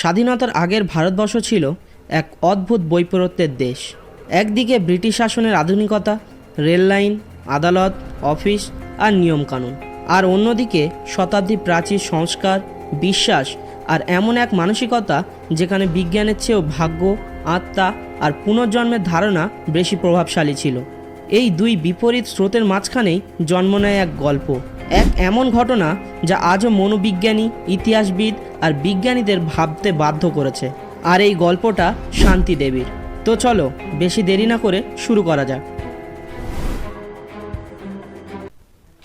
স্বাধীনতার আগের ভারতবর্ষ ছিল এক অদ্ভুত বৈপরত্যের দেশ। একদিকে ব্রিটিশ শাসনের আধুনিকতা, রেল লাইন, আদালত, অফিস আর নিয়মকানুন। আর অন্যদিকে শতাব্দী প্রাচীর সংস্কার, বিশ্বাস আর এমন এক মানসিকতা যেখানে বিজ্ঞানের চেয়েও ভাগ্য, আত্মা আর পুনর্জন্মের ধারণা বেশি প্রভাবশালী ছিল। এই দুই বিপরীত স্রোতের মাঝখানেই জন্ম নেয় এক গল্প। এক এমন ঘটনা যা আজও মনোবিজ্ঞানী, ইতিহাসবিদ আর বিজ্ঞানীদের ভাবতে বাধ্য করেছে। আর এই গল্পটা শান্তি দেবীর। তো চলো, বেশি দেরি না করে শুরু করা যাক।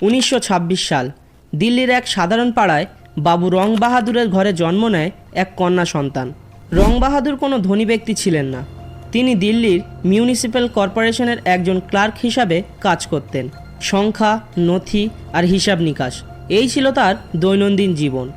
উনিশশো ছাব্বিশ সাল, দিল্লির এক সাধারণ পাড়ায় বাবু রং বাহাদুরের ঘরে জন্ম নেয় এক কন্যা সন্তান। রং বাহাদুর কোনো ধনী ব্যক্তি ছিলেন না। তিনি দিল্লির মিউনিসিপ্যাল কর্পোরেশনের একজন ক্লার্ক হিসাবে কাজ করতেন। সংখ্যা, নথি আর হিসাব নিকাশ। এই ছিল তার দৈনন্দিন জীবন।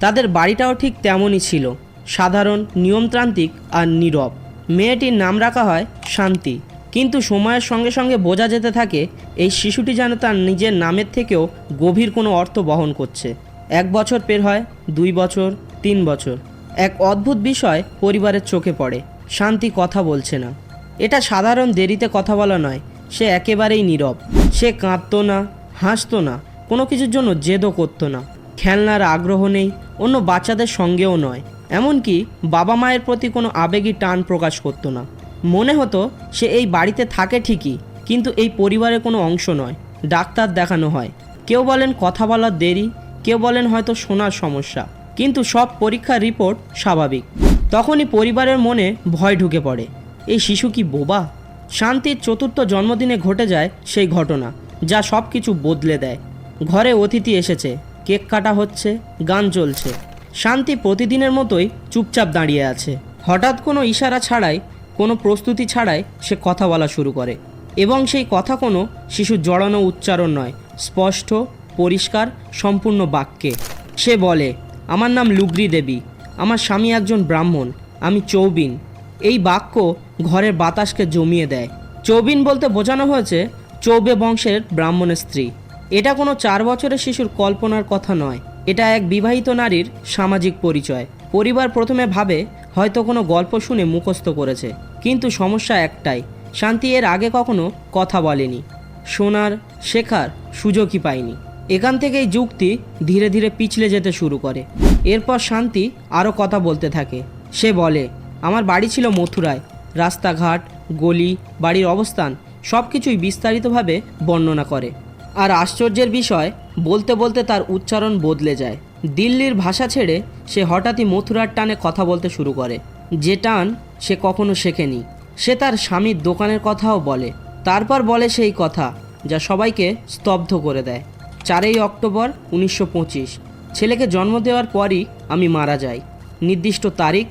তাদের বাড়িটাও ঠিক তেমনই ছিল। সাধারণ, নিয়মতান্ত্রিক আর নীরব। মেয়েটির নাম রাখা হয় শান্তি। কিন্তু সময়ের সঙ্গে সঙ্গে বোঝা যেতে থাকে, এই শিশুটি যেন তার নিজের নামের থেকেও গভীর কোনো অর্থ বহন করছে। এক বছর পের হয়, দুই বছর, তিন বছর। এক অদ্ভুত বিষয় পরিবারের চোখে পড়ে। শান্তি কথা বলছে না। এটা সাধারণ দেরিতে কথা বলা নয়। সে একেবারেই নীরব। সে কাঁদতো না, হাসতো না, কোনো কিছুর জন্য জেদও করতো না। খেলনার আগ্রহ নেই, অন্য বাচ্চাদের সঙ্গেও নয়। এমনকি বাবা মায়ের প্রতি কোনো আবেগী টান প্রকাশ করতো না। মনে হতো সে এই বাড়িতে থাকে ঠিকই, কিন্তু এই পরিবারের কোনো অংশ নয়। ডাক্তার দেখানো হয়। কেউ বলেন কথা বলার দেরি, কেউ বলেন হয়তো শোনার সমস্যা। কিন্তু সব পরীক্ষার রিপোর্ট স্বাভাবিক। তখনই পরিবারের মনে ভয় ঢুকে পড়ে। এই শিশু কি বোবা? শান্তির চতুর্থ জন্মদিনে ঘটে যায় সেই ঘটনা, যা সব কিছু বদলে দেয়। ঘরে অতিথি এসেছে, কেক কাটা হচ্ছে, গান চলছে। শান্তি প্রতিদিনের মতোই চুপচাপ দাঁড়িয়ে আছে। হঠাৎ কোনো ইশারা ছাড়াই, কোনো প্রস্তুতি ছাড়াই সে কথা বলা শুরু করে। এবং সেই কথা কোনো শিশুর জড়ানো উচ্চারণ নয়, স্পষ্ট, পরিষ্কার, সম্পূর্ণ বাক্যে। সে বলে, আমার নাম লুগরি দেবী, আমার স্বামী একজন ব্রাহ্মণ, আমি চৌবিন। এই বাক্য ঘরের বাতাসকে জমিয়ে দেয়। চৌবিন বলতে বোঝানো হয়েছে, চৌবে বংশের ব্রাহ্মণের স্ত্রী। এটা কোনো চার বছরের শিশুর কল্পনার কথা নয়। এটা এক বিবাহিত নারীর সামাজিক পরিচয়। পরিবার প্রথমে ভাবে, হয়তো কোনো গল্প শুনে মুখস্থ করেছে। কিন্তু সমস্যা একটাই, শান্তি এর আগে কখনো কথা বলেনি। শোনার, শেখার সুযোগই পায়নি। এখান থেকেই যুক্তি ধীরে ধীরে পিছলে যেতে শুরু করে। এরপর শান্তি আরও কথা বলতে থাকে। সে বলে, আমার বাড়ি ছিল মথুরায়। রাস্তাঘাট, গলি, বাড়ির অবস্থান সব কিছুই বিস্তারিতভাবে বর্ণনা করে। আর আশ্চর্যের বিষয়, বলতে বলতে তার উচ্চারণ বদলে যায়। দিল্লির ভাষা ছেড়ে সে হঠাৎই মথুরার টানে কথা বলতে শুরু করে। যে টান সে কখনো শেখেনি। সে তার স্বামীর দোকানের কথাও বলে। তারপর বলে সেই কথা যা সবাইকে স্তব্ধ করে দেয়। চারই অক্টোবর উনিশশো পঁচিশ, ছেলেকে জন্ম দেওয়ার পরই আমি মারা যাই। নির্দিষ্ট তারিখ,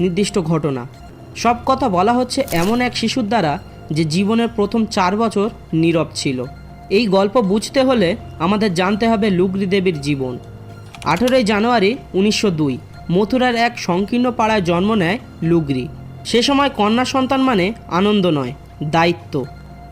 নির্দিষ্ট ঘটনা। সব কথা বলা হচ্ছে এমন এক শিশুর দ্বারা যে জীবনের প্রথম চার বছর নীরব ছিল। এই গল্প বুঝতে হলে আমাদের জানতে হবে লুগরি দেবীর জীবন। আঠেরোই জানুয়ারি উনিশশো দুই, মথুরার এক সংকীর্ণ পাড়ায় জন্ম নেয় লুগরি। সে সময় কন্যা সন্তান মানে আনন্দ নয়, দায়িত্ব।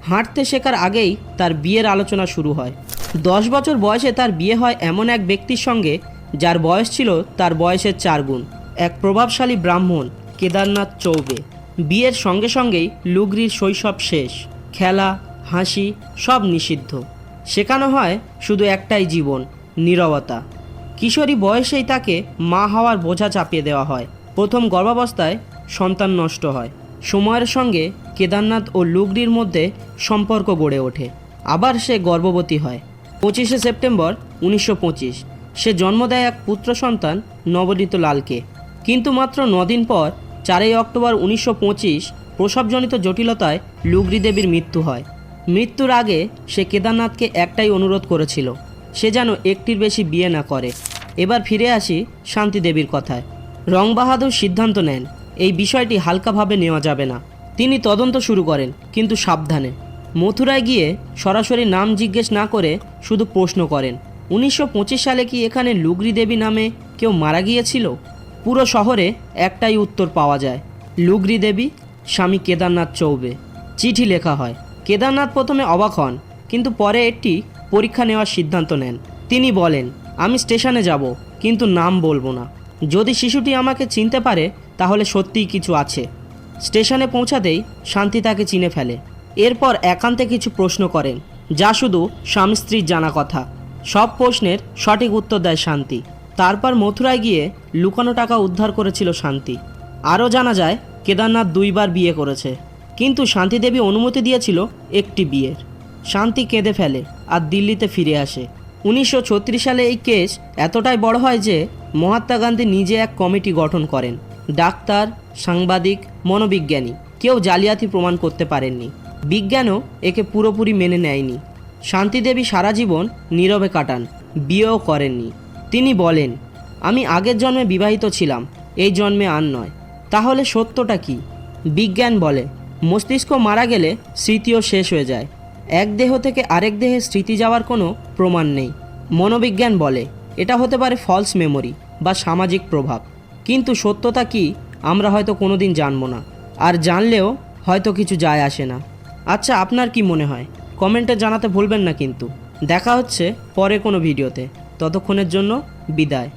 হাঁটতে শেখার আগেই তার বিয়ের আলোচনা শুরু হয়। দশ বছর বয়সে তার বিয়ে হয় এমন এক ব্যক্তির সঙ্গে, যার বয়স ছিল তার বয়সের চার গুণ। এক প্রভাবশালী ব্রাহ্মণ। কেদারনাথ চৌবে। বিয়ের সঙ্গে সঙ্গেই লুগরির শৈশব শেষ। খেলা, হাসি সব নিষিদ্ধ। শেখানো হয় শুধু একটাই জীবন, নীরবতা। কিশোরী বয়সেই তাকে মা হওয়ার বোঝা চাপিয়ে দেওয়া হয়। প্রথম গর্ভাবস্থায় সন্তান নষ্ট হয়। সময়ের সঙ্গে কেদারনাথ ও লুগরির মধ্যে সম্পর্ক গড়ে ওঠে। আবার সে গর্ভবতী হয়। পঁচিশে সেপ্টেম্বর উনিশশো পঁচিশ। সে জন্ম দেয় এক পুত্র সন্তান নবনীত লালকে। কিন্তু মাত্র নদিন পর, চারই অক্টোবর উনিশশো পঁচিশ, প্রসবজনিত জটিলতায় লুগরি দেবীর মৃত্যু হয়। মৃত্যুর আগে সে কেদারনাথকে একটাই অনুরোধ করেছিল, সে যেন একটির বেশি বিয়ে না করে। এবার ফিরে আসি শান্তি দেবীর কথায়। রং বাহাদুর সিদ্ধান্ত নেন, এই বিষয়টি হালকাভাবে নেওয়া যাবে না। তিনি তদন্ত শুরু করেন, কিন্তু সাবধানে। মথুরায় গিয়ে সরাসরি নাম জিজ্ঞেস না করে শুধু প্রশ্ন করেন, উনিশশো পঁচিশ সালে কি এখানে লুগরি দেবী নামে কেউ মারা গিয়েছিল? পুরো শহরে একটাই উত্তর পাওয়া যায়। লুগরি দেবী, স্বামী কেদারনাথ চৌবে। চিঠি লেখা হয়। কেদারনাথ প্রথমে অবাক হন, কিন্তু পরে একটি পরীক্ষা নেওয়ার সিদ্ধান্ত নেন। তিনি বলেন, আমি স্টেশনে যাব, কিন্তু নাম বলব না। যদি শিশুটি আমাকে চিনতে পারে, তাহলে সত্যিই কিছু আছে। স্টেশনে পৌঁছাতেই শান্তি তাকে চিনে ফেলে। এরপর একান্তে কিছু প্রশ্ন করেন, যা শুধু স্বামী স্ত্রীর জানা কথা। সব প্রশ্নের সঠিক উত্তর দেয় শান্তি। তারপর মথুরায় গিয়ে লুকানো টাকা উদ্ধার করেছিল শান্তি। আরও জানা যায়, কেদারনাথ দুইবার বিয়ে করেছে। কিন্তু শান্তিদেবী অনুমতি দিয়েছিল একটি বিয়ের। শান্তি কেঁদে ফেলে আর দিল্লিতে ফিরে আসে। উনিশশো ছত্রিশ সালে এই কেস এতটাই বড় হয় যে, মহাত্মা গান্ধী নিজে এক কমিটি গঠন করেন। ডাক্তার, সাংবাদিক, মনোবিজ্ঞানী। কেউ জালিয়াতি প্রমাণ করতে পারেননি। বিজ্ঞানও একে পুরোপুরি মেনে নেয়নি। শান্তিদেবী সারা জীবন নীরবে কাটান। বিয়েও করেননি। তিনি বলেন আমি আগের জন্মে বিবাহিত ছিলাম, এই জন্মে আর নয়। তাহলে সত্যটা কি? বিজ্ঞান বলে, মস্তিষ্ক মারা গেলে স্মৃতিও শেষ হয়ে যায়। এক দেহ থেকে আরেক দেহে স্মৃতি যাওয়ার কোনো প্রমাণ নেই। মনোবিজ্ঞান বলে, এটা হতে পারে ফলস মেমোরি বা সামাজিক প্রভাব। কিন্তু সত্যতা কি, আমরা হয়তো কোনো দিন জানব না। আর জানলেও হয়তো কিছু যায় আসে না। আচ্ছা আপনার কি মনে হয়? কমেন্টে জানাতে ভুলবেন না কিন্তু। দেখা হচ্ছে পরে কোনো ভিডিওতে। ততক্ষণের জন্য বিদায়।